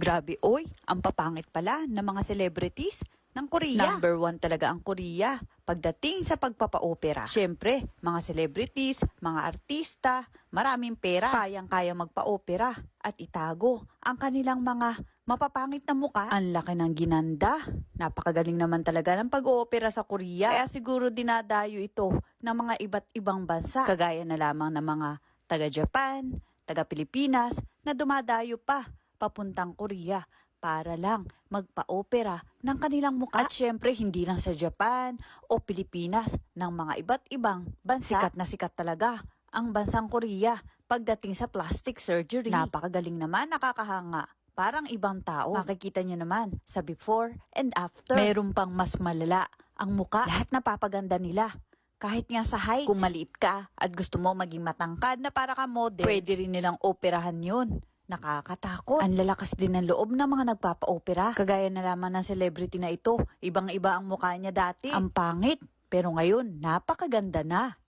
Grabe oy, ang papangit pala ng mga celebrities ng Korea. Number one talaga ang Korea pagdating sa pagpapa-opera. Siyempre, mga celebrities, mga artista, maraming pera, kayang-kaya magpa-opera at itago ang kanilang mga mapapangit na muka. Ang laki ng ginanda. Napakagaling naman talaga ng pag-oopera sa Korea. Kaya siguro dinadayo ito ng mga iba't ibang bansa. Kagaya na lamang ng mga taga-Japan, taga-Pilipinas na dumadayo pa papuntang Korea para lang magpa-opera ng kanilang mukha. At syempre, hindi lang sa Japan o Pilipinas, ng mga iba't ibang bansa. Sikat na sikat talaga ang bansang Korea pagdating sa plastic surgery. Napakagaling naman, nakakahanga. Parang ibang tao. Makikita niyo naman sa before and after. Meron pang mas malala ang muka. Lahat napapaganda nila. Kahit nga sa height. Kung maliit ka at gusto mo maging matangkad na para ka model, pwede rin nilang operahan yun. Nakakatakot. Ang lalakas din ng loob ng mga nagpapa-opera. Kagaya na lamang ng celebrity na ito. Ibang-iba ang mukha niya dati. Ang pangit. Pero ngayon, napakaganda na.